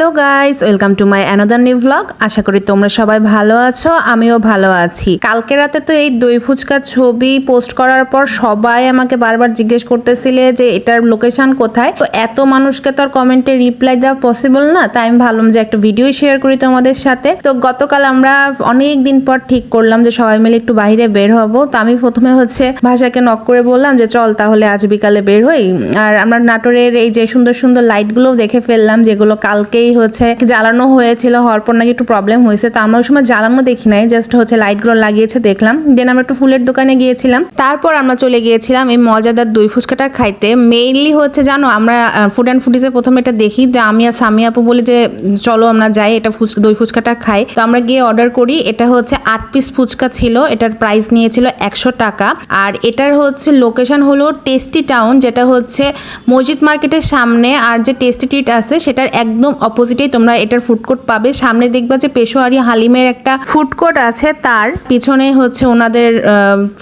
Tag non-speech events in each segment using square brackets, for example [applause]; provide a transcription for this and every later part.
Hello guys, welcome to my another new vlog আশা করি তোমরা সবাই ভালো আছো, আমিও ভালো আছি। কালকে রাতে তো এই দই ফুচকার ছবি পোস্ট করার পর সবাই আমাকে বারবার জিজ্ঞেস করতেছিলে যে এটার লোকেশন কোথায়। তো এত মানুষকে তো আর কমেন্টে রিপ্লাই দেওয়া পসিবল না, তাই আমি ভাবলাম যে একটা ভিডিও শেয়ার করি তোমাদের সাথে। তো গতকাল আমরা অনেক দিন পর ঠিক করলাম যে সবাই মিলে একটু বাইরে বের হব। তো আমি প্রথমে হচ্ছে ভাষাকে নক করে বললাম যে, চল তাহলে আজ বিকালে বের হই। আর আমরা নাটোরের এই যে সুন্দর সুন্দর লাইটগুলোও দেখে ফেললাম, যেগুলো কালকেই হচ্ছে জ্বালানো হয়েছিল, হওয়ার পর নাকি একটু প্রবলেম হয়েছে। তো আমরা ওই সময় জ্বালানো দেখি নাই জাস্ট হচ্ছে লাইটগুলো লাগিয়েছে, দেখলাম। দেন আমরা একটু ফুলের দোকানে গিয়েছিলাম। তারপর আমরা চলে গিয়েছিলাম এই মজাদার দই ফুচকাটা খাইতে। মেইনলি হচ্ছে জানো, আমরা ফুড অ্যান্ড ফুডিজে প্রথমে এটা দেখি, যে আমি আর সামি আপু বলি যে, চলো আমরা যাই, এটা ফুচকা দই ফুচকাটা খাই। তো আমরা গিয়ে অর্ডার করি, এটা হচ্ছে আট পিস ফুচকা ছিল, এটার প্রাইস নিয়েছিল একশো টাকা। আর এটার হচ্ছে লোকেশন হলো টেস্টি টাউন যেটা হচ্ছে মসজিদ মার্কেটের সামনে, আর যে টেস্টি টিট আছে, সেটার একদম অপোজিটেই তোমরা এটার ফুড কোর্ট পাবে। সামনে দেখবা যে পেশোয়ারি হালিমের একটা ফুড কোর্ট আছে, তার পিছনে হচ্ছে ওনাদের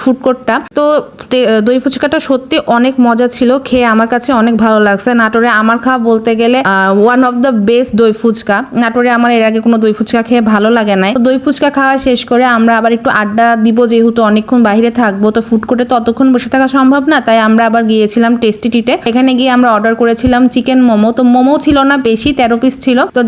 ফুড কোর্টটা তো দই ফুচকাটা সত্যি অনেক মজা ছিল, খেয়ে আমার কাছে অনেক ভালো লাগছে। নাটোরে আমার খাওয়া বলতে গেলে ওয়ান অফ দ্য বেস্ট দই ফুচকা। নাটোরে আমার এর আগে কোনো দই ফুচকা খেয়ে ভালো লাগে নাই। দই ফুচকা খাওয়া শেষ করে আমরা আবার একটু আড্ডা দিব, যেহেতু অনেকক্ষণ বাইরে থাকব, তো ফুড কোর্টে তো অতক্ষণ বসে থাকা সম্ভব না, তাই আমরা আবার গিয়েছিলাম টেস্টি টিটে এখানে গিয়ে আমরা অর্ডার করেছিলাম চিকেন মোমো। তো মোমো ছিল না বেশি, তেরো পিস ছিল। তো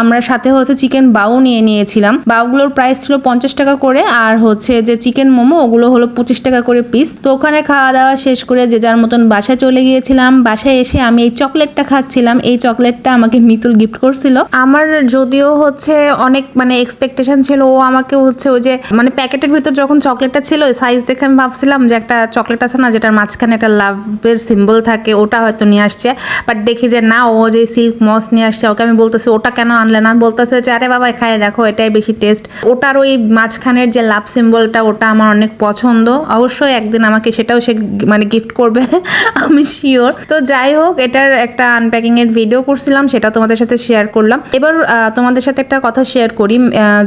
আমরা সাথে হচ্ছে চিকেন বাউ নিয়ে নিয়েছিলাম। বাউগুলোর প্রাইস ছিল পঞ্চাশ টাকা করে আর হচ্ছে যে চিকেন মোমো, ওগুলো হলো পঁচিশ টাকা করে পিস তো ওখানে খাওয়া দাওয়া শেষ করে যে যার মতন বাসায় চলে গিয়েছিলাম, বাসায় এসে আমি এই চকলেটটা খাচ্ছিলাম। এই চকলেটটা আমাকে মিতুল গিফট করছিল। আমার যদিও হচ্ছে অনেক মানে এক্সপেকটেশন ছিল, ও আমাকে হচ্ছে ওই যে মানে প্যাকেটের ভিতর যখন চকলেটটা ছিল সাইজ দেখে আমি ভাবছিলাম যে একটা চকলেট আছে না, যেটার মাঝখানে একটা লাভের সিম্বল থাকে, ওটা হয়তো নিয়ে আসছে। বাট দেখি যে না, ও যে সিল্ক মস নিয়ে আসছে ওকে আমি বলতেছি, ওটা কেন আনলে না? বলতেছে যে, আরে বাবা খায় দেখো, এটাই বেশি টেস্ট ওটার ওই মাঝখানের যে লাভ সিম্বলটা ওটা আমার অনেক পছন্দ। অবশ্যই একদিন আমাকে সেটাও সে মানে গিফট করবে, [laughs] আমি শিওর তো যাই হোক, এটার একটা আনপ্যাকিং এর ভিডিও করছিলাম, সেটা তোমাদের সাথে শেয়ার করলাম। এবার তোমাদের সাথে একটা কথা শেয়ার করি।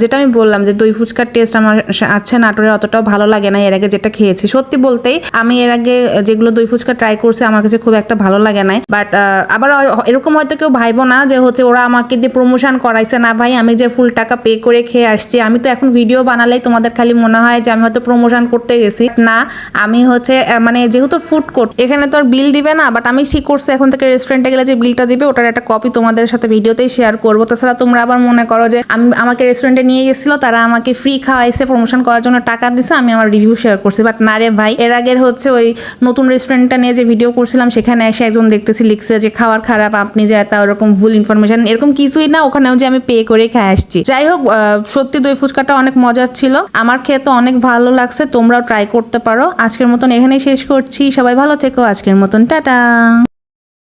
যেটা আমি বললাম যে, দই ফুচকার টেস্ট আমার আছে নাটোরে অতটাও ভালো লাগে না, এর আগে যেটা খেয়েছি। সত্যি বলতেই, আমি এর আগে যেগুলো দই ফুচকা ট্রাই করছি, আমার কাছে খুব একটা ভালো লাগে নাই। বাট আবার এরকম হয়তো কেউ ভাইবো না যে, হচ্ছে ওরা আমাকে দিয়ে প্রমোশন করাইছে। না ভাই, আমি যে ফুল টাকা পে করে খেয়ে আসছি, আমি তো এখন ভিডিও বানালেই তোমাদের খালি মনে হয় যে আমি হয়তো প্রমোশন করতে গেছি। না, আমি হচ্ছে মানে যেহেতু ফুড কোর্ট এখানে তো আর বিল দিবে না বাট আমি ঠিক করছি এখন থেকে রেস্টুরেন্টে গেলে যে বিলটা দিবে, ওটার একটা কপি তোমাদের সাথে ভিডিওতেই শেয়ার করব। তাছাড়া তোমরা আবার মনে করো যে আমি, আমাকে রেস্টুরেন্টে নিয়ে গেছিল, তারা আমাকে ফ্রি খাওয়াইছে প্রমোশন করার জন্য টাকা দিছে, আমি আমার রিভিউ শেয়ার করছি। বাট না রে ভাই, এর আগের হচ্ছে ওই নতুন রেস্টুরেন্টটা নিয়ে যে ভিডিও করছিলাম, সেখানে এসে একজন দেখতেছি, লিখছে যে খাওয়ার খারাপ, আপনি যে এত ওরকম ভুল ইনফরমেশন এরকম কিছুই না, ওখানেও যে আমি পে করে খেয়ে আসছি। যাই হোক সত্যি দই ফুচকাটা অনেক মজার ছিল। আমার খেয়ে তো অনেক ভালো লাগছে, তোমরাও ট্রাই করতে পারো। আজকের মতন এখানেই শেষ করছি। সবাই ভালো থেকো, আজকের মতন, টাটা!